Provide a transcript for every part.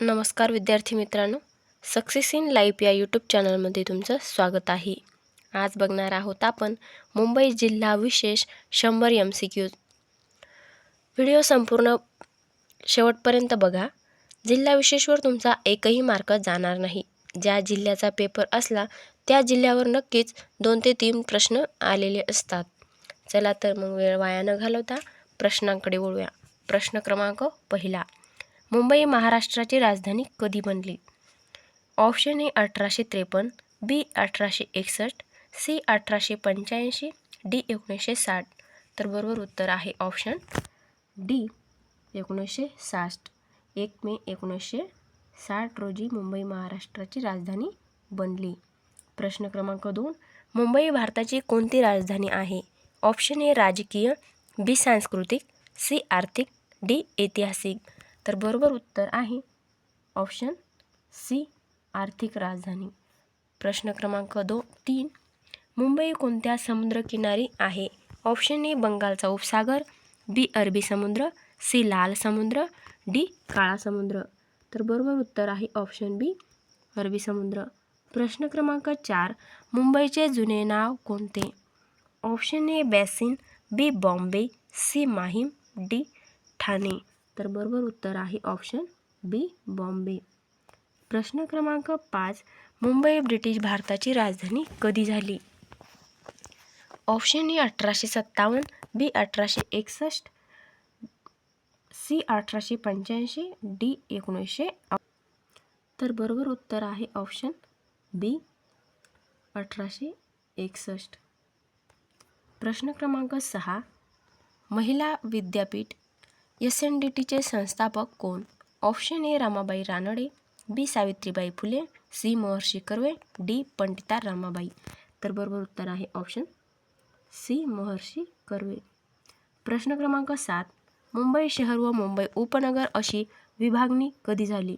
नमस्कार विद्यार्थी मित्रांनो सक्सेस इन लाईफ या यूट्यूब चॅनलमध्ये तुमचं स्वागत आहे. आज बघणार आहोत आपण मुंबई जिल्हा विशेष शंभर एम सी क्यूज व्हिडिओ संपूर्ण शेवटपर्यंत बघा. जिल्हा विशेषवर तुमचा एकही मार्क जाणार नाही. ज्या जिल्ह्याचा पेपर असला त्या जिल्ह्यावर नक्कीच दोन ते तीन प्रश्न आलेले असतात. चला तर मग वेळ वाया न घालवता प्रश्नांकडे वळूया. प्रश्न क्रमांक पहिला. मुंबई महाराष्ट्राची राजधानी कधी बनली? ऑप्शन ए अठराशे त्रेपन्न बी अठराशे एकसष्ट सी अठराशे पंच्याऐंशी डी एकोणीसशे साठ. तर बरोबर उत्तर आहे ऑप्शन डी एकोणीसशे साठ. एक मे एकोणीसशे साठ रोजी मुंबई महाराष्ट्राची राजधानी बनली. प्रश्न क्रमांक दोन मुंबई भारताची कोणती राजधानी आहे? ऑप्शन ए राजकीय बी सांस्कृतिक सी आर्थिक डी ऐतिहासिक. तर बरोबर उत्तर आहे. ऑप्शन सी आर्थिक राजधानी. प्रश्न क्रमांक दो तीन. मुंबई कोणत्या समुद्रकिनारी आहे? ऑप्शन ए बंगालचा उपसागर. बी अरबी समुद्र. सी लाल समुद्र. डी काळा समुद्र. तर बरोबर उत्तर आहे ऑप्शन बी अरबी समुद्र. प्रश्न क्रमांक चार मुंबईचे जुने नाव कोणते? Option A Bassein. B Bombay. C Mahim. D Thane. तर बरोबर उत्तर आहे ऑप्शन बी बॉम्बे प्रश्न क्रमांक पाच मुंबई ब्रिटिश भारताची राजधानी कधी झाली? ऑप्शन ए अठराशे सत्तावन्न बी अठराशे एकसष्ट सी अठराशे पंच्याऐंशी डी एकोणीसशे तर बरोबर उत्तर आहे ऑप्शन बी अठराशे एकसष्ट. प्रश्न क्रमांक सहा महिला विद्यापीठ एस एन डी टीचे संस्थापक कोण? Option A Ramabai Ranade B Savitribai Phule C Maharshi Karve D Pandita Ramabai. तर बरोबर उत्तर आहे ऑप्शन सी महर्षी कर्वे. प्रश्न क्रमांक सात मुंबई शहर व मुंबई उपनगर अशी विभागणी कधी झाली?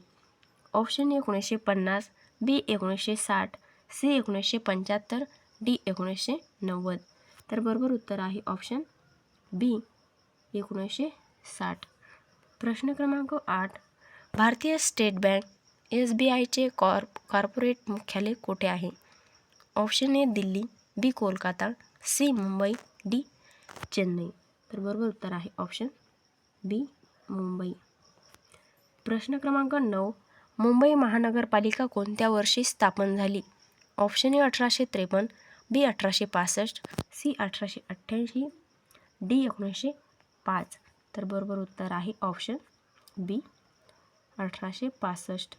ऑप्शन एकोणीसशे पन्नास बी एकोणीसशे साठ सी एकोणीसशे पंच्याहत्तर डी एकोणीसशे नव्वद. तर बरोबर उत्तर आहे ऑप्शन बी एकोणीसशे साठ. प्रश्न क्रमांक आठ. भारतीय स्टेट बँक एस बी आयचे कॉर कॉर्पोरेट मुख्यालय कोठे आहे? Option A Delhi B Kolkata C Mumbai D Chennai. तर बरोबर उत्तर आहे ऑप्शन बी मुंबई. प्रश्न क्रमांक नऊ. मुंबई महानगरपालिका कोणत्या वर्षी स्थापन झाली? ऑप्शन ए अठराशे त्रेपन्न बी अठराशे पासष्ट सी अठराशे अठ्ठ्याऐंशी डी एकोणीसशे पाच. तर बरोबर उत्तर आहे ऑप्शन बी अठराशे पासष्ट.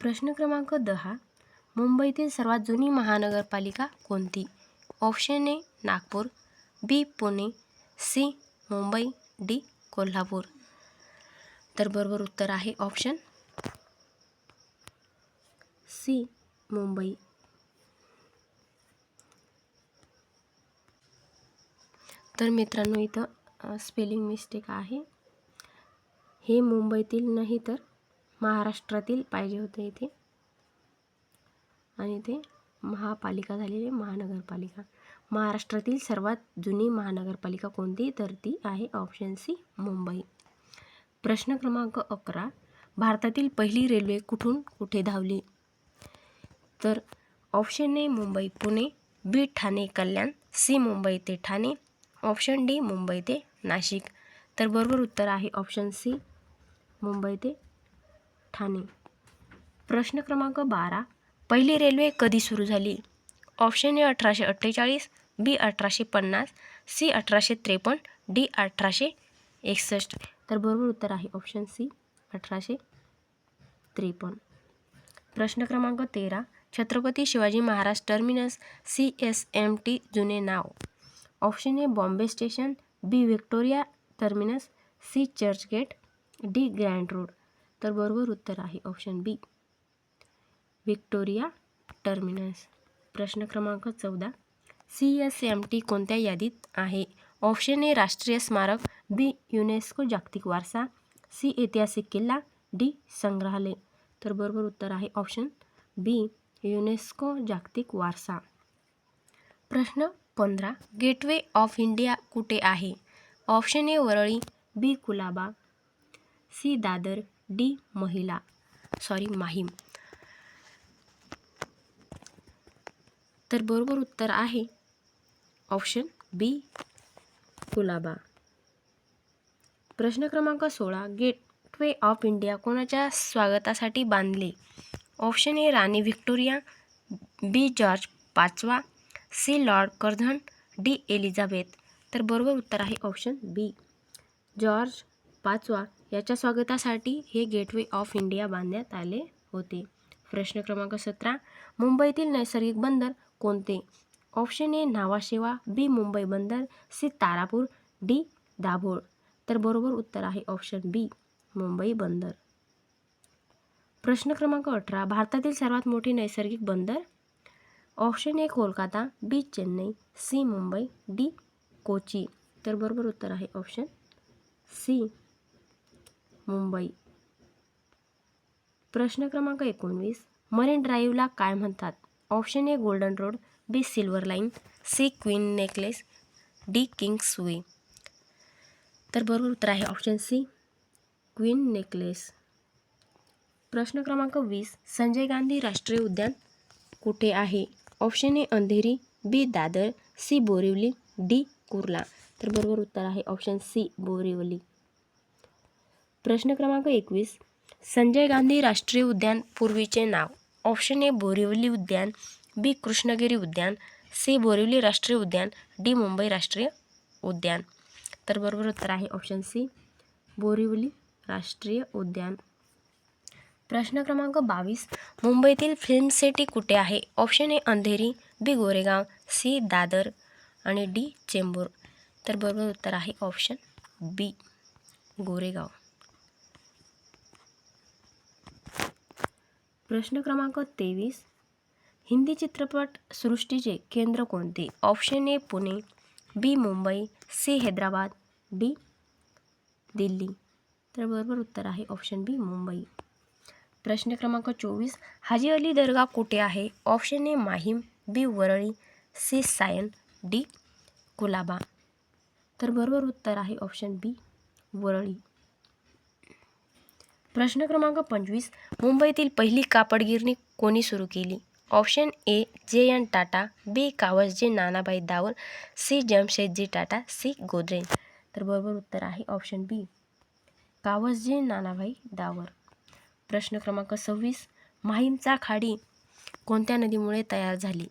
प्रश्न क्रमांक दहा मुंबईतील सर्वात जुनी महानगरपालिका कोणती? Option A Nagpur B Pune C Mumbai D Kolhapur. तर बरोबर उत्तर आहे ऑप्शन सी मुंबई. तर मित्रांनो इथं स्पेलिंग मिस्टेक आहे. हे मुंबईतील नाही तर महाराष्ट्रातील पाहिजे होते इथे. आणि ते महापालिका झालेली महानगरपालिका. महाराष्ट्रातील सर्वात जुनी महानगरपालिका कोणती? तर ती आहे ऑप्शन सी मुंबई. प्रश्न क्रमांक अकरा. भारतातील पहिली रेल्वे कुठून कुठे धावली? तर option A Mumbai. Pune. B Thane. Kalyan. C Mumbai ते ठाणे. ऑप्शन डी मुंबई ते नाशिक. तर बरोबर उत्तर आहे ऑप्शन सी मुंबई ते ठाणे. प्रश्न क्रमांक बारा. पहिली रेल्वे कधी सुरू झाली? ऑप्शन ए अठराशे अठ्ठेचाळीस बी अठराशे पन्नास सी अठराशे त्रेपन्न डी अठराशे एकसष्ट. तर बरोबर उत्तर आहे ऑप्शन सी अठराशे त्रेपन्न. प्रश्न क्रमांक तेरा. Chhatrapati Shivaji Maharaj terminus C S M T जुने नाव. Option A Bombay station B Victoria terminus C Churchgate D grand road. तर बरोबर उत्तर आहे ऑप्शन बी. Victoria terminus. प्रश्न क्रमांक चौदा. सी एस एम टी कोणत्या यादीत आहे? ऑप्शन ए राष्ट्रीय स्मारक बी युनेस्को जागतिक वारसा सी ऐतिहासिक किल्ला डी संग्रहालय. तर बरोबर उत्तर आहे ऑप्शन बी युनेस्को जागतिक वारसा. प्रश्न पंधरा गेटवे ऑफ इंडिया कुठे आहे? Option A Worli B Colaba C Dadar D महिला. सॉरी माहीम. तर बरोबर उत्तर आहे. Option B Colaba. प्रश्न क्रमांक सोळा गेटवे ऑफ इंडिया कोणाच्या स्वागतासाठी बांधले? ऑप्शन ए राणी व्हिक्टोरिया बी जॉर्ज पाचवा C. Lord Curzon D. Elizabeth. तर बरोबर उत्तर आहे ऑप्शन बी. जॉर्ज पाचवा. याच्या स्वागतासाठी हे गेटवे ऑफ इंडिया बांधण्यात आले होते. प्रश्न क्रमांक सतरा. मुंबईतील नैसर्गिक बंदर कोणते? ऑप्शन ए न्हावाशेवा बी मुंबई बंदर. सी तारापूर. डी दाभोळ. तर बरोबर उत्तर आहे ऑप्शन बी मुंबई बंदर. प्रश्न क्रमांक अठरा. भारतातील सर्वात मोठे नैसर्गिक बंदर option A Kolkata B Chennai C Mumbai D Kochi. तर बरोबर उत्तर आहे ऑप्शन सी मुंबई. प्रश्न क्रमांक एकोणवीस. मरीन ड्राईव्हला काय म्हणतात? Option A golden road B silver line C queen necklace D kings way. तर बरोबर उत्तर आहे ऑप्शन सी क्वीन नेकलेस. प्रश्न क्रमांक वीस. संजय गांधी राष्ट्रीय उद्यान कुठे आहे? Option A Andheri B Dadar C Borivali D Kurla. तर बरोबर उत्तर आहे ऑप्शन सी बोरिवली. प्रश्न क्रमांक एकवीस संजय गांधी राष्ट्रीय उद्यान पूर्वीचे नाव. ऑप्शन ए बोरिवली उद्यान बी कृष्णगिरी उद्यान सी बोरिवली राष्ट्रीय उद्यान डी मुंबई राष्ट्रीय उद्यान. तर बरोबर उत्तर आहे ऑप्शन सी बोरिवली राष्ट्रीय उद्यान. प्रश्न क्रमांक बावीस मुंबईतील फिल्म सिटी कुठे आहे? Option A Andheri B Goregaon C Dadar आणि डी चेंबूर. तर बरोबर उत्तर आहे ऑप्शन बी गोरेगाव. प्रश्न क्रमांक तेवीस हिंदी चित्रपट सृष्टीचे केंद्र कोणते? Option A Pune B Mumbai C Hyderabad D Delhi. तर बरोबर उत्तर आहे ऑप्शन बी मुंबई. प्रश्न क्रमांक चोवीस हाजी अली दर्गा कुठे आहे? Option A Mahim B Worli C Sion D Colaba. तर बरोबर उत्तर आहे ऑप्शन बी वरळी. प्रश्न क्रमांक पंचवीस मुंबईतील पहिली कापड गिरणी कोणी सुरू केली? Option A J N Tata B Cowasji Nanabai Dawal C Jamshedji Tata C Godrej. तर बरोबर उत्तर आहे ऑप्शन बी कावसजी नानाभाई दावर प्रश्न क्रमांक सव्वीस माहीमचा खाडी कोणत्या नदीमुळे तयार झाली?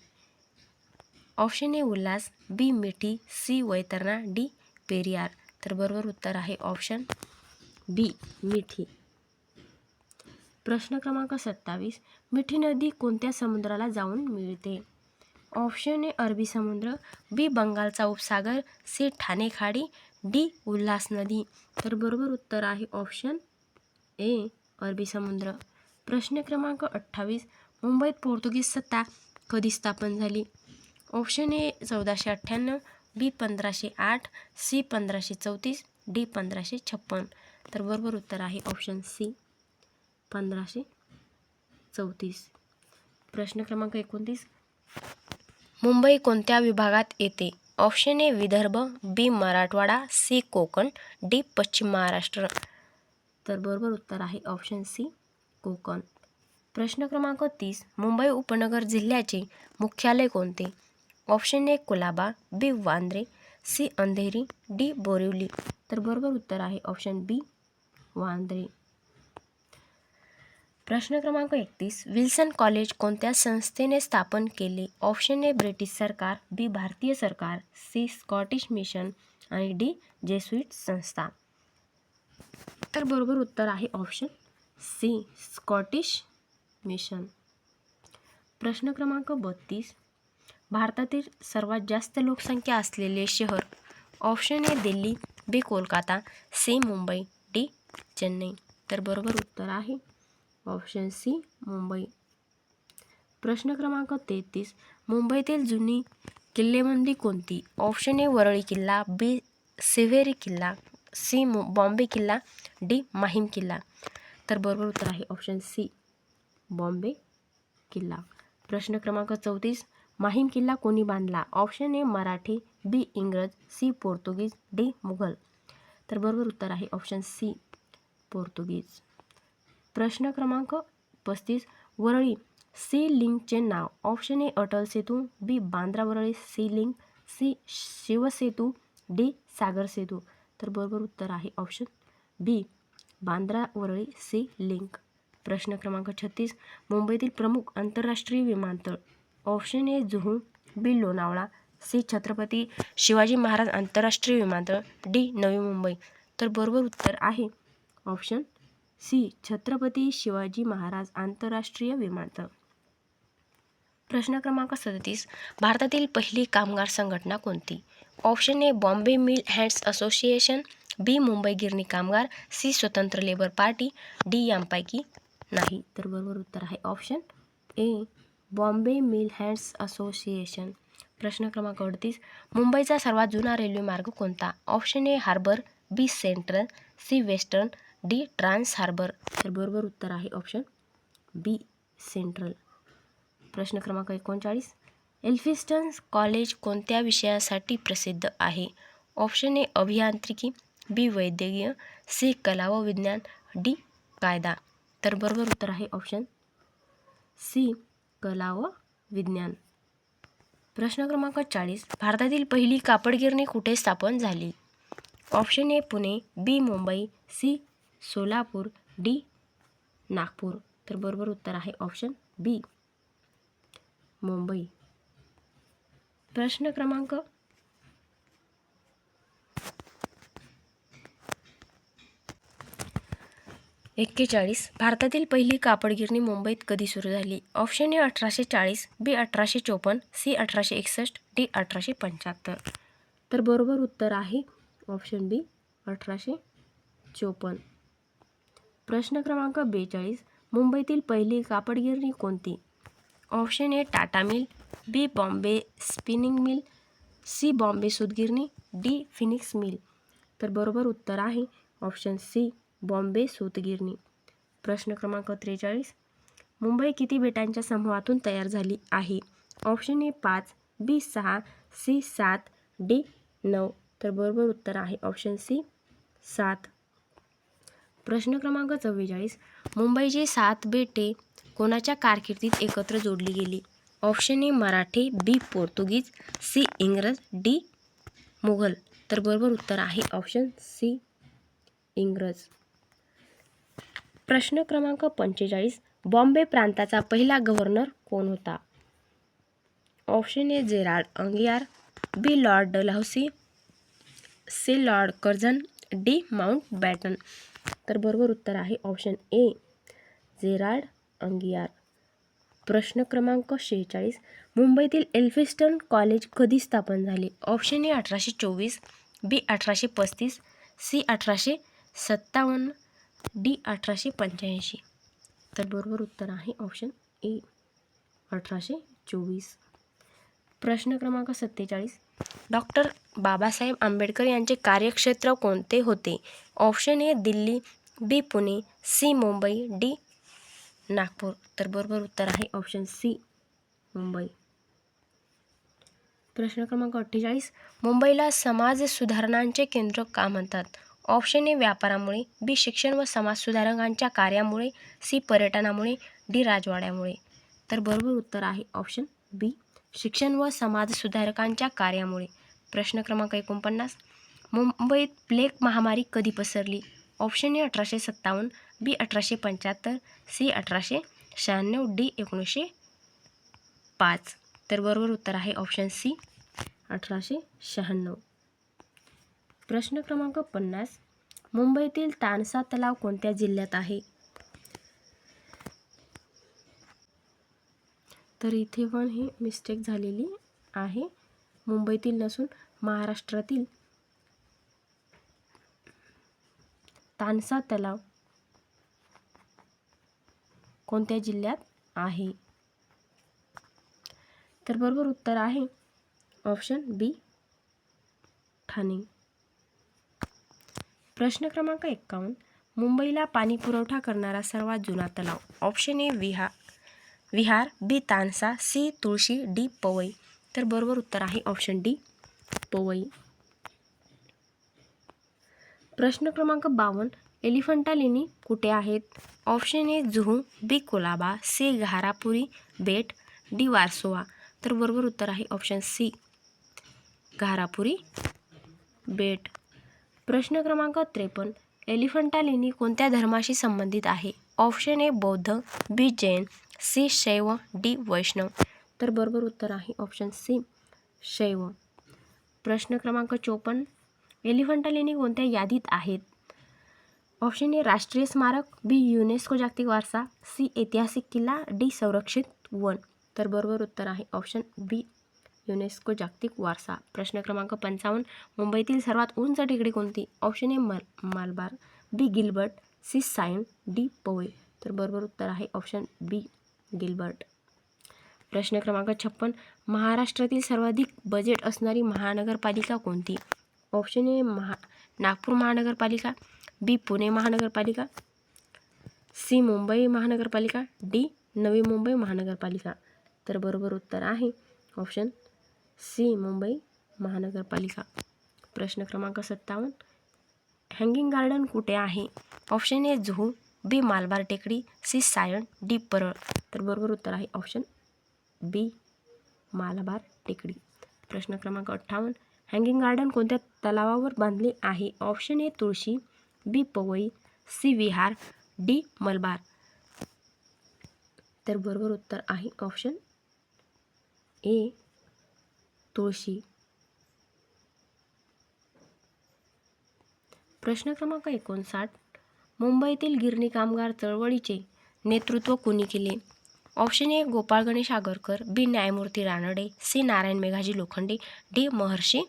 ऑप्शन ए उल्हास बी मिठी सी वैतरणा डी पेरियार. तर बरोबर उत्तर आहे ऑप्शन बी मिठी. प्रश्न क्रमांक सत्तावीस मिठी नदी कोणत्या समुद्राला जाऊन मिळते? ऑप्शन ए अरबी समुद्र बी बंगालचा उपसागर सी ठाणे खाडी डी उल्हास नदी. तर बरोबर उत्तर आहे ऑप्शन ए अरबी समुद्र. प्रश्न क्रमांक अठ्ठावीस मुंबईत पोर्तुगीज सत्ता कधी स्थापन झाली? ऑप्शन ए चौदाशे अठ्ठ्याण्णव बी पंधराशे आठ सी पंधराशे चौतीस डी पंधराशे छप्पन. तर बरोबर उत्तर आहे ऑप्शन सी पंधराशे चौतीस. प्रश्न क्रमांक एकोणतीस मुंबई कोणत्या विभागात येते? Option A Vidarbha B Marathwada C Konkan D पश्चिम महाराष्ट्र. तर बरोबर उत्तर आहे ऑप्शन सी कोकण. प्रश्न क्रमांक तीस मुंबई उपनगर जिल्ह्याचे मुख्यालय कोणते? Option A Colaba B Bandra C Andheri D Borivali. तर बरोबर उत्तर आहे ऑप्शन बी वांद्रे. प्रश्न क्रमांक एकतीस विल्सन कॉलेज कोणत्या संस्थेने स्थापन केले? ऑप्शन ए ब्रिटिश सरकार बी भारतीय सरकार सी स्कॉटिश मिशन आणि डी जेसुईट संस्था. तर बरोबर उत्तर आहे ऑप्शन सी स्कॉटिश मिशन प्रश्न क्रमांक बत्तीस. भारतातील सर्वात जास्त लोकसंख्या असलेले शहर option A Delhi B Kolkata C Mumbai D Chennai. तर बरोबर उत्तर आहे ऑप्शन सी मुंबई. प्रश्न क्रमांक तेहतीस. मुंबईतील जुनी किल्लेबंदी कोणती? ऑप्शन ए वरळी किल्ला बी सिव्हेरी किल्ला सी मु बॉम्बे किल्ला डी माहीम किल्ला. तर बरोबर उत्तर आहे ऑप्शन सी बॉम्बे किल्ला. प्रश्न क्रमांक चौतीस. माहीम किल्ला कोणी बांधला? ऑप्शन ए मराठी बी इंग्रज सी पोर्तुगीज डी मुघल. तर बरोबर उत्तर आहे ऑप्शन सी पोर्तुगीज. प्रश्न क्रमांक पस्तीस. वरळी सी लिंकचे नाव. Option A Atal Setu. B Bandra Worli sea link C Shivsetu. D Sagar Setu. तर बरोबर उत्तर आहे option B Bandra Worli sea. Link. प्रश्न क्रमांक छत्तीस. मुंबईतील प्रमुख आंतरराष्ट्रीय विमानतळ. Option A Juhu B Lonavala C Chhatrapati Shivaji Maharaj आंतरराष्ट्रीय विमानतळ डी नवी मुंबई. तर बरोबर उत्तर आहे ऑप्शन सी छत्रपती शिवाजी महाराज आंतरराष्ट्रीय विमानतळ. प्रश्न क्रमांक सदतीस. भारतातील पहिली कामगार संघटना कोणती? Option A Bombay mill hands association B Mumbai गिरणी कामगार सी स्वतंत्र लेबर पार्टी डी यांपैकी नाही. तर बरोबर उत्तर आहे option A Bombay mill hands association. प्रश्न क्रमांक अडतीस मुंबईचा सर्वात जुना रेल्वे मार्ग कोणता? Option A harbour B central C western D trans harbour. तर बरोबर उत्तर आहे ऑप्शन बी सेंट्रल. प्रश्न क्रमांक एकोणचाळीस एल्फिस्टन कॉलेज कोणत्या विषयासाठी प्रसिद्ध आहे? ऑप्शन ए अभियांत्रिकी बी वैद्यकीय सी कला व विज्ञान डी कायदा. तर बरोबर उत्तर आहे ऑप्शन सी कला व विज्ञान. प्रश्न क्रमांक चाळीस भारतातील पहिली कापडगिरणी कुठे स्थापन झाली? Option A Pune B Mumbai C Solapur D Nagpur. तर बरोबर उत्तर आहे ऑप्शन बी मुंबई. प्रश्न क्रमांक? एक्केचाळीस. भारतातील पहिली कापड गिरणी मुंबईत कधी सुरू झाली? ऑप्शन ए अठराशे चाळीस बी अठराशे चोपन्न सी अठराशे एकसष्ट डी अठराशे पंच्याहत्तर. तर बरोबर उत्तर आहे ऑप्शन बी अठराशे चोपन्न. प्रश्न क्रमांक बेचाळीस. मुंबईतील पहिली कापड गिरणी कोणती? Option A Tata mill B Bombay spinning mill C Bombay सूतगिरणी डी फिनिक्स मिल. तर बरोबर उत्तर आहे ऑप्शन सी बॉम्बे सूतगिरणी. प्रश्न क्रमांक त्रेचाळीस. मुंबई किती बेटांच्या समूहातून तयार झाली आहे? ऑप्शन ए पाच बी सहा सी सात डी नऊ. तर बरोबर उत्तर आहे ऑप्शन सी सात. प्रश्न क्रमांक चव्वेचाळीस. मुंबईची सात बेटे कोणाच्या कारकिर्दीत एकत्र जोडली गेली? Option A Marathi B Portuguese C इंग्रज डी मुघल. तर बरोबर उत्तर आहे ऑप्शन सी इंग्रज. प्रश्न क्रमांक पंचेचाळीस. बॉम्बे प्रांताचा पहिला गव्हर्नर कोण होता? Option A Gerald Aungier B lord Dalhousie C lord Curzon D Mountbatten. तर बरोबर उत्तर आहे ऑप्शन ए जेराल्ड अंगियार. प्रश्न क्रमांक शेहेचाळीस मुंबईतील एल्फिस्टन कॉलेज कधी स्थापन झाले? ऑप्शन ए अठराशे चोवीस बी अठराशे पस्तीस सी अठराशे सत्तावन्न डी अठराशे पंच्याऐंशी. तर बरोबर उत्तर आहे ऑप्शन ए अठराशे चोवीस. प्रश्न क्रमांक सत्तेचाळीस डॉक्टर बाबासाहेब आंबेडकर यांचे कार्यक्षेत्र कोणते होते? Option A Delhi B Pune C Mumbai D Nagpur. तर बरोबर उत्तर आहे ऑप्शन सी मुंबई. प्रश्न क्रमांक अठ्ठेचाळीस. मुंबईला समाज सुधारणांचे केंद्र का म्हणतात? ऑप्शन ए व्यापारामुळे. बी शिक्षण व समाज सुधारकांच्या कार्यामुळे. सी पर्यटनामुळे. डी राजवाड्यामुळे. तर बरोबर उत्तर आहे ऑप्शन बी शिक्षण व समाज सुधारकांच्या कार्यामुळे. प्रश्न क्रमांक एकोणपन्नास. मुंबईत प्लेग महामारी कधी पसरली? ऑप्शन ए अठराशे सत्तावन्न. बी अठराशे पंच्याहत्तर सी अठराशे शहाण्णव डी एकोणीसशे पाच. तर बरोबर उत्तर आहे ऑप्शन सी अठराशे शहाण्णव. प्रश्न क्रमांक पन्नास. मुंबईतील तानसा तलाव कोणत्या जिल्ह्यात आहे? तर इथे पण ही मिस्टेक झालेली आहे. मुंबईतील नसून महाराष्ट्रातील तानसा तलाव. कोणत्या जिल्ह्यात आहे? तर बरोबर उत्तर आहे ऑप्शन बी ठाणे. प्रश्न क्रमांक एक्कावन्न. मुंबईला पाणी पुरवठा करणारा सर्वात जुना तलाव. Option A विहा Vihar B Tansa C Tulshi D Powai. तर बरोबर उत्तर आहे ऑप्शन डी पवई. प्रश्न क्रमांक बावन्न. एलिफंटा लेणी कुठे आहेत? Option A Juhu B Colaba C Gharapuri bait D Versova. तर बरोबर उत्तर आहे ऑप्शन सी घारापुरी बेट. प्रश्न क्रमांक त्रेपन्न एलिफंटा लेणी कोणत्या धर्माशी संबंधित आहे? ऑप्शन ए बौद्ध बी जैन सी शैव डी वैष्णव. तर बरोबर उत्तर आहे ऑप्शन सी शैव. प्रश्न क्रमांक चोपन्न एलिफंटा लेणी कोणत्या यादीत आहेत? ऑप्शन ए राष्ट्रीय स्मारक बी युनेस्को जागतिक वारसा सी ऐतिहासिक किल्ला डी संरक्षित वन. तर बरोबर उत्तर आहे ऑप्शन बी युनेस्को जागतिक वारसा. प्रश्न क्रमांक पंचावन्न मुंबईतील सर्वात उंच टेकडी कोणती? ऑप्शन ए मल Malabar. B Gilbert C Sion D Powai. तर बरोबर उत्तर आहे ऑप्शन बी गिलबर्ट. प्रश्न क्रमांक छप्पन महाराष्ट्रातील सर्वाधिक बजेट असणारी महानगरपालिका कोणती? ऑप्शन ए महा नागपूर महानगरपालिका बी पुणे महानगरपालिका सी मुंबई महानगरपालिका डी नवी मुंबई महानगरपालिका. तर बरोबर उत्तर आहे. ऑप्शन सी मुंबई महानगरपालिका. प्रश्न क्रमांक सत्तावन्न हँगिंग गार्डन कुठे आहे? ऑप्शन ए जुहू बी मालबार टेकडी सी सायन डी परळ. तर बरोबर उत्तर आहे. ऑप्शन बी मालबार टेकडी. प्रश्न क्रमांक अठ्ठावन्न हँगिंग गार्डन कोणत्या तलावावर बांधले आहे? Option A Tulshi B Powai C Vihar D. Malabar. तर बरोबर उत्तर आहे ऑप्शन ए तुळशी. प्रश्न क्रमांक एकोणसाठ. मुंबईतील गिरणी कामगार चळवळीचे नेतृत्व कोणी केले? Option A Gopal Ganesh Agarkar. B न्यायमूर्ती रानडे. सी नारायण मेघाजी लोखंडे. डी महर्षी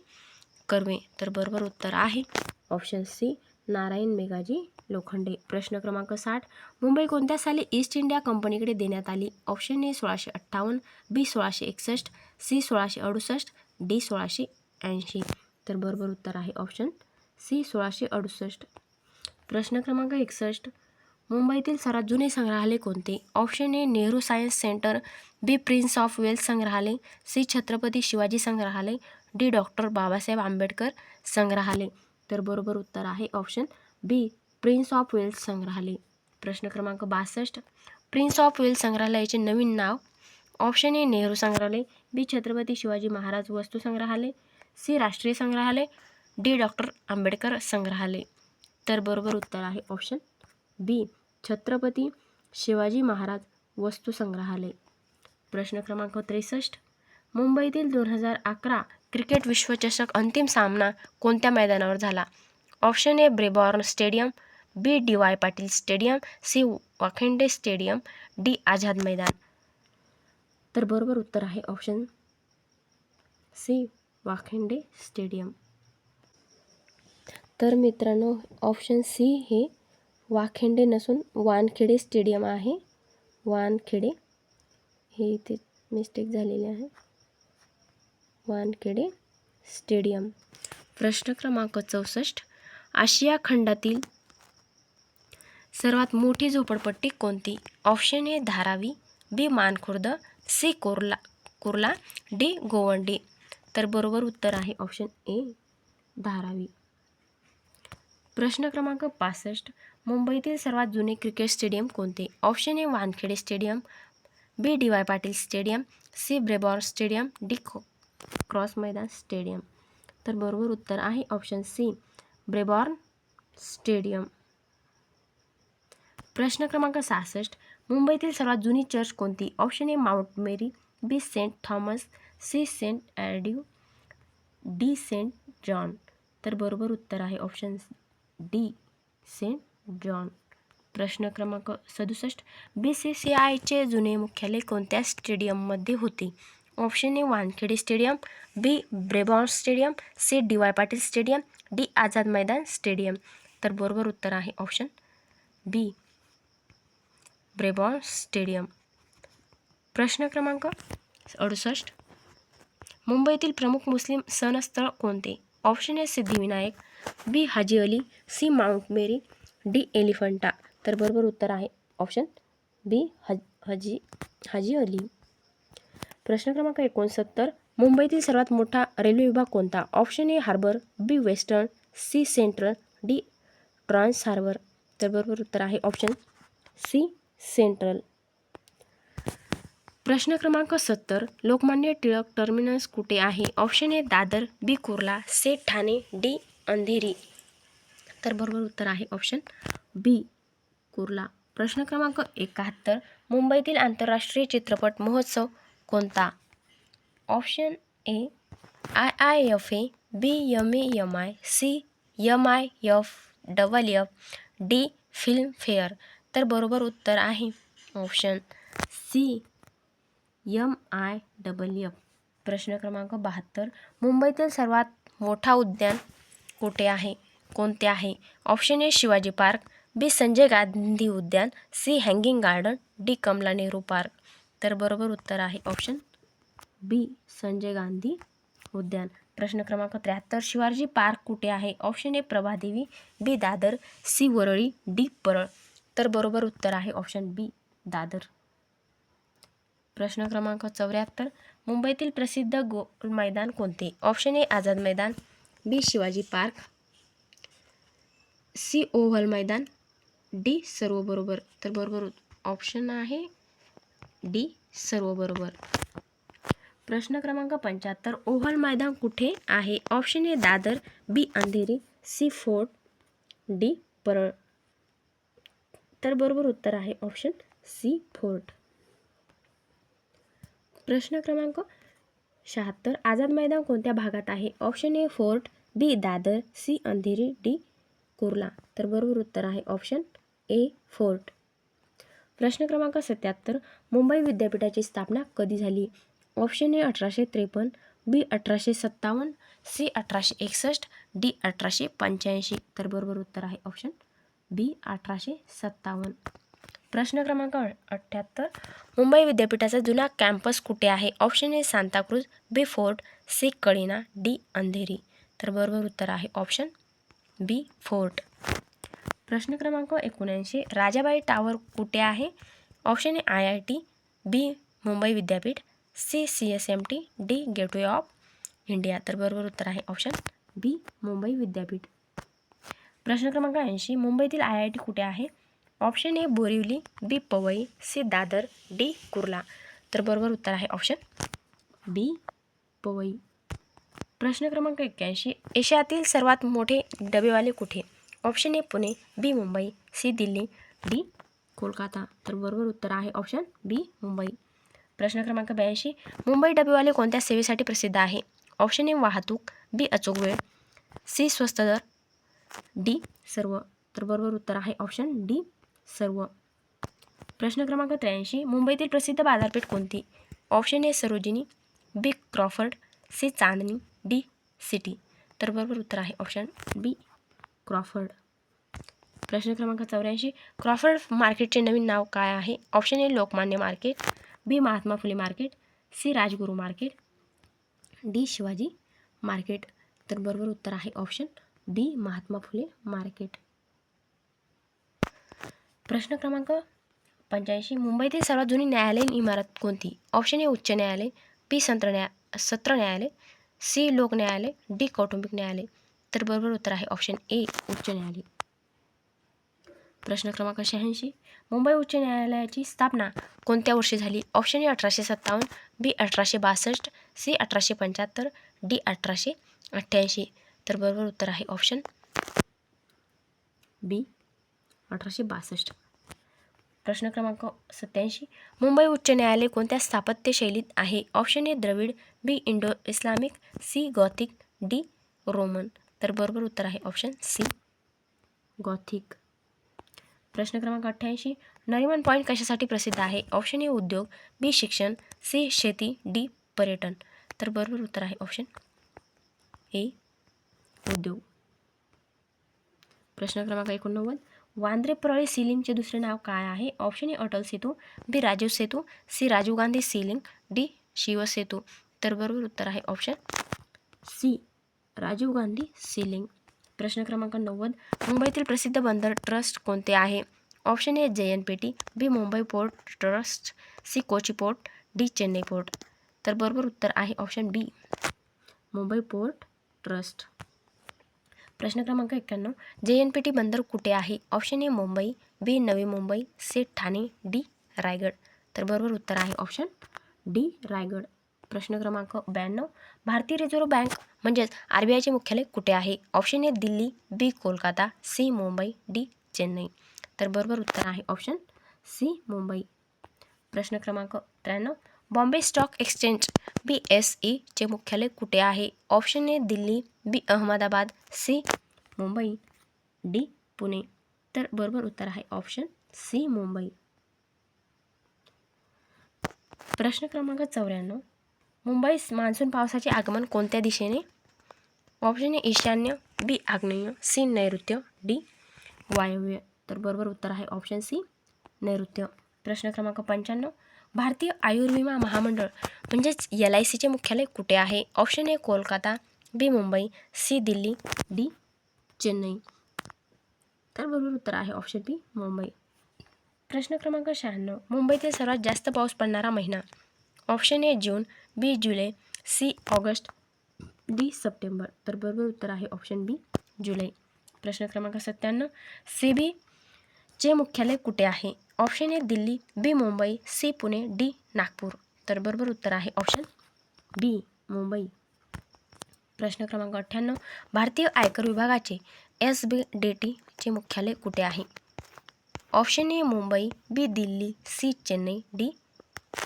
कर्वे. तर बरोबर उत्तर आहे. Option C Narayan Meghaji Lokhande. प्रश्न क्रमांक साठ. मुंबई कोणत्या साली ईस्ट इंडिया कंपनीकडे देण्यात आली? ऑप्शन ए सोळाशे अठ्ठावन्न बी सोळाशे एकसष्ट सी सोळाशे अडुसष्ट डी सोळाशे ऐंशी. तर बरोबर उत्तर आहे ऑप्शन सी सोळाशे अडुसष्ट. प्रश्न क्रमांक एकसष्ट. मुंबईतील सर्वात जुने संग्रहालय कोणते? Option A Nehru science centre B prince of Wales संग्रहालय सी छत्रपती शिवाजी संग्रहालय डी डॉक्टर बाबासाहेब आंबेडकर संग्रहालय. तर बरोबर उत्तर आहे option B prince of Wales संग्रहालय. प्रश्न क्रमांक बासष्ट. प्रिन्स ऑफ वेल्स संग्रहालयाचे नवीन नाव. ऑप्शन ए नेहरू संग्रहालय. बी छत्रपती शिवाजी महाराज वस्तू संग्रहालय. सी राष्ट्रीय संग्रहालय. डी डॉक्टर आंबेडकर संग्रहालय. तर बरोबर उत्तर आहे ऑप्शन बी छत्रपती शिवाजी महाराज वस्तू संग्रहालय. प्रश्न क्रमांक त्रेसष्ट. मुंबईतील दोन हजार अकरा क्रिकेट विश्वचषक अंतिम सामना कोणत्या मैदानावर झाला? Option A Brabourne stadium B D Y Patil stadium C वाखेंडे stadium D Azad मैदान. तर बरोबर उत्तर आहे ऑप्शन सी वाखेंडे स्टेडियम. तर मित्रांनो ऑप्शन सी हे वाखेंडे नसून वानखेडे स्टेडियम आहे. वानखेडे हे इथे मिस्टेक झालेली आहे. वानखेडे स्टेडियम. प्रश्न क्रमांक चौसष्ट. आशिया खंडातील सर्वात मोठी झोपडपट्टी कोणती? Option A Dharavi B Mankhurd C कोरला कुर्ला डी गोवंडी. तर बरोबर उत्तर आहे ऑप्शन ए धारावी. प्रश्न क्रमांक पासष्ट. मुंबईतील सर्वात जुने क्रिकेट स्टेडियम कोणते? Option A Wankhede stadium B D Y Patil stadium C Brabourne stadium D cross मैदान स्टेडियम. तर बरोबर उत्तर आहे ऑप्शन सी ब्रेबॉर्न स्टेडियम. प्रश्न क्रमांक सहासष्ट मुंबईतील सर्वात जुनी चर्च कोणती? Option A mount Mary B saint Thomas C saint ॲड्यू D Saint John तर बरोबर उत्तर आहे ऑप्शन डी सेंट जॉन प्रश्न क्रमांक सदुसष्ट बी सी सी आयचे जुने मुख्यालय कोणत्या स्टेडियममध्ये होते? Option A Wankhede stadium B Brabourne stadium C D Y Patil stadium D Azad मैदान स्टेडियम. तर बरोबर उत्तर आहे ऑप्शन बी ब्रेबॉर्न स्टेडियम. प्रश्न क्रमांक अडुसष्ट. मुंबईतील प्रमुख मुस्लिम सणस्थळ कोणते? Option A Siddhivinayak B Haji Ali C mount Mary D Elephanta. तर बरोबर उत्तर आहे ऑप्शन बी हज हजी हाजी अली. प्रश्न क्रमांक एकोणसत्तर मुंबईतील सर्वात मोठा रेल्वे विभाग कोणता? Option A harbour B western C central D trans harbour. तर बरोबर उत्तर आहे ऑप्शन सी सेंट्रल. प्रश्न क्रमांक सत्तर लोकमान्य टिळक टर्मिनस कुठे आहे? Option A Dadar B Kurla C Thane D Andheri. तर बरोबर उत्तर आहे ऑप्शन बी कुर्ला. प्रश्न क्रमांक एकाहत्तर मुंबईतील आंतरराष्ट्रीय चित्रपट महोत्सव कोणता? Option A I I F A B M A M I C M I F double F D filmfare तर बरोबर उत्तर आहे. Option C M I double F प्रश्न क्रमांक बहात्तर. मुंबईतील सर्वात मोठा उद्यान कुठे आहे? कोणते आहे? Option A Shivaji park. B Sanjay Gandhi उद्यान. C hanging garden. D Kamala Nehru park. तर बरोबर उत्तर आहे ऑप्शन बी संजय गांधी उद्यान. प्रश्न क्रमांक त्र्याहत्तर शिवाजी पार्क कुठे आहे? Option A Prabhadevi B Dadar C Worli D Parel. तर बरोबर उत्तर आहे ऑप्शन बी दादर. प्रश्न क्रमांक चौऱ्याहत्तर मुंबईतील प्रसिद्ध गोल मैदान कोणते? ऑप्शन ए आझाद मैदान B Shivaji park C oval मैदान डी सर्व बरोबर. तर बरोबर ऑप्शन आहे डी. सर्व बरोबर प्रश्न क्रमांक पंच्याहत्तर ओव्हल मैदान कुठे आहे? Option A Dadar B Andheri C fort D Parel. तर बरोबर उत्तर आहे ऑप्शन सी फोर्ट. प्रश्न क्रमांक शहात्तर आझाद मैदान कोणत्या भागात आहे? Option A fort B Dadar C Andheri D Kurla. तर बरोबर उत्तर आहे ऑप्शन ए फोर्ट. प्रश्न क्रमांक सत्याहत्तर मुंबई विद्यापीठाची स्थापना कधी झाली? ऑप्शन ए अठराशे त्रेपन्न बी अठराशे सत्तावन्न सी अठराशे एकसष्ट डी अठराशे पंच्याऐंशी. तर बरोबर उत्तर आहे ऑप्शन बी अठराशे सत्तावन्न. प्रश्न क्रमांक अठ्ठ्याहत्तर मुंबई विद्यापीठाचा जुना कॅम्पस कुठे आहे? Option A Santacruz B fort C Kalina D Andheri. तर बरोबर उत्तर आहे ऑप्शन बी फोर्ट. प्रश्न क्रमांक एकोणऐंशी राजाबाई टावर कुठे आहे? Option A I I T B Mumbai विद्यापीठ C C S M T D gateway of India. तर बरोबर उत्तर आहे ऑप्शन बी मुंबई विद्यापीठ. प्रश्न क्रमांक ऐंशी मुंबईतील आय आय टी कुठे आहे? Option A Borivali B Powai C Dadar D Kurla. तर बरोबर उत्तर आहे ऑप्शन बी पवई. प्रश्न क्रमांक एक्क्याऐंशी एशियातील सर्वात मोठे डबेवाले कुठे? Option A Pune. B Mumbai. C Delhi. D Kolkata. तर बरोबर उत्तर आहे ऑप्शन बी मुंबई. प्रश्न क्रमांक ब्याऐंशी. मुंबई डबेवाले कोणत्या सेवेसाठी प्रसिद्ध आहे? ऑप्शन ए वाहतूक. बी अचूक वेळ. सी स्वस्त दर. डी सर्व. तर बरोबर उत्तर आहे ऑप्शन डी सर्व. प्रश्न क्रमांक त्र्याऐंशी. मुंबईतील प्रसिद्ध बाजारपेठ कोणती? Option A Sarojini. B Crawford. C Chandni. D city. तर बरोबर उत्तर आहे ऑप्शन बी क्रॉफर्ड. प्रश्न क्रमांक चौऱ्याऐंशी. क्रॉफर्ड मार्केटचे नवीन नाव काय आहे? Option A Lokmanya market. B Mahatma Phule market. C Rajguru market. D Shivaji market. तर बरोबर उत्तर आहे option B Mahatma Phule market. प्रश्न क्रमांक पंच्याऐंशी. मुंबईतील सर्वात जुनी न्यायालयीन इमारत कोणती? ऑप्शन ए उच्च न्यायालय. बी संत्र न्याय सत्र न्यायालय. सी लोक न्यायालय डी कौटुंबिक न्यायालय. तर बरोबर उत्तर आहे ऑप्शन ए उच्च न्यायालय. प्रश्न क्रमांक शहाऐंशी. मुंबई उच्च न्यायालयाची स्थापना कोणत्या वर्षी झाली? ऑप्शन ए अठराशे सत्तावन्न बी अठराशे बासष्ट सी अठराशे पंच्याहत्तर डी अठराशे अठ्ठ्याऐंशी. तर बरोबर उत्तर आहे ऑप्शन बी अठराशे बासष्ट. प्रश्न क्रमांक सत्याऐंशी मुंबई उच्च न्यायालय कोणत्या स्थापत्य शैलीत आहे? Option A Dravid B Indo Islamic C Gothic D Roman. तर बरोबर उत्तर आहे ऑप्शन सी गॉथिक. प्रश्न क्रमांक अठ्ठ्याऐंशी. नरिमन पॉईंट कशासाठी प्रसिद्ध आहे? ऑप्शन ए उद्योग बी शिक्षण सी शेती डी पर्यटन. तर बरोबर उत्तर आहे ऑप्शन ए उद्योग. प्रश्न क्रमांक एकोणनव्वद. वांद्रे परळी सीलिंगचे दुसरे नाव काय आहे? Option A Atal Setu B Rajiv Setu C Rajiv Gandhi sea link D Shiv Setu तर बरोबर उत्तर आहे option C Rajiv Gandhi sea link. प्रश्न क्रमांक नव्वद. मुंबईतील प्रसिद्ध बंदर ट्रस्ट कोणते आहे? Option A J N P T B Mumbai port trust C Kochi port D Chennai port. तर बरोबर उत्तर आहे option B. Mumbai port trust. प्रश्न क्रमांक एक्क्याण्णव. जे एन पी टी बंदर कुठे आहे? Option A Mumbai B Navi Mumbai C Thane D Raigad. तर बरोबर उत्तर आहे ऑप्शन डी रायगड. प्रश्न क्रमांक ब्याण्णव. भारतीय रिझर्व्ह बँक म्हणजेच आर बी आयचे मुख्यालय कुठे आहे? Option A Delhi B Kolkata C Mumbai D Chennai. तर बरोबर उत्तर आहे ऑप्शन सी मुंबई. प्रश्न क्रमांक त्र्याण्णव. Bombay stock exchange B S ईचे मुख्यालय कुठे आहे? Option A Delhi B Ahmedabad C Mumbai D Pune. तर बरोबर उत्तर आहे ऑप्शन सी मुंबई. प्रश्न क्रमांक चौऱ्याण्णव. मुंबई मान्सून पावसाचे आगमन कोणत्या दिशेने? ऑप्शन ए ईशान्य. बी आग्नेय. सी नैऋत्य. डी वायव्य. तर बरोबर उत्तर आहे ऑप्शन सी नैऋत्य. प्रश्न क्रमांक पंच्याण्णव. भारतीय आयुर्विमा महामंडळ म्हणजेच एल आय सीचे मुख्यालय कुठे आहे? Option A Kolkata. B Mumbai. C Delhi. D Chennai. तर बरोबर उत्तर आहे ऑप्शन बी मुंबई. प्रश्न क्रमांक शहाण्णव. मुंबईतील सर्वात जास्त पाऊस पडणारा महिना. Option A June. B July C August D September. तर बरोबर उत्तर आहे ऑप्शन बी जुलै. प्रश्न क्रमांक सत्त्याण्णव सी बी चे मुख्यालय कुठे आहे? Option A Delhi B Mumbai C Pune D Nagpur. तर बरोबर उत्तर आहे ऑप्शन बी मुंबई. प्रश्न क्रमांक अठ्ठ्याण्णव भारतीय आयकर विभागाचे एस बी डी टीचे मुख्यालय कुठे आहे? Option A Mumbai B Delhi C Chennai D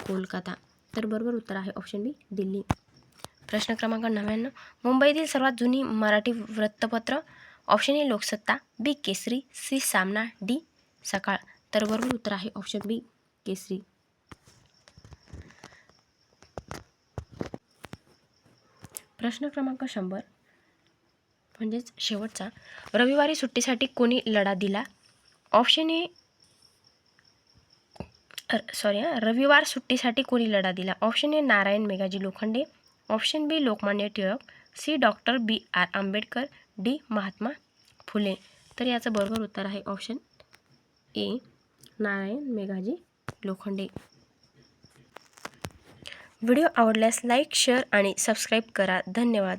Kolkata. तर बरोबर उत्तर आहे ऑप्शन बी दिल्ली. प्रश्न क्रमांक नव्याण्णव. मुंबईतील सर्वात जुनी मराठी वृत्तपत्र option A Loksatta B Kesari C Saamana D Sakal. तर बरोबर उत्तर आहे ऑप्शन बी केसरी. प्रश्न क्रमांक शंभर. म्हणजेच शेवटचा. रविवारी सुट्टीसाठी कोणी लढा दिला? ऑप्शन ए सॉरी हां. रविवार सुट्टीसाठी कोणी लढा दिला? Option A Narayan Meghaji Lokhande. Option B Lokmanya Tilak. C doctor B R Ambedkar. D Mahatma Phule. तर याचं बरोबर उत्तर आहे option A Narayan Meghaji Lokhande. Video आवडल्यास लाईक शेअर आणि सबस्क्राईब करा. धन्यवाद.